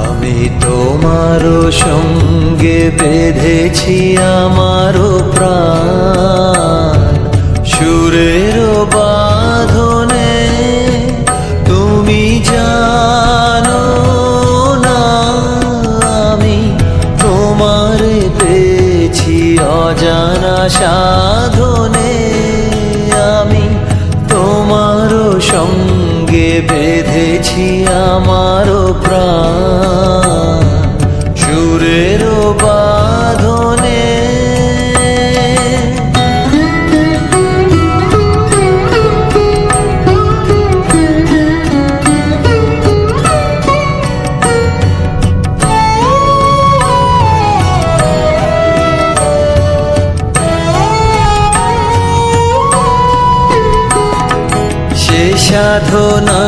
আমি তোমারও সঙ্গে বেঁধেছি আমারও প্রাণ। সুরের বাঁধনে তুমি জানো না, আমি তোমার পেয়েছি অজানা সাধনে। আমি তোমারও সঙ্গে বেঁধেছি আমারও সুরের বাঁধনে। সে সাধনা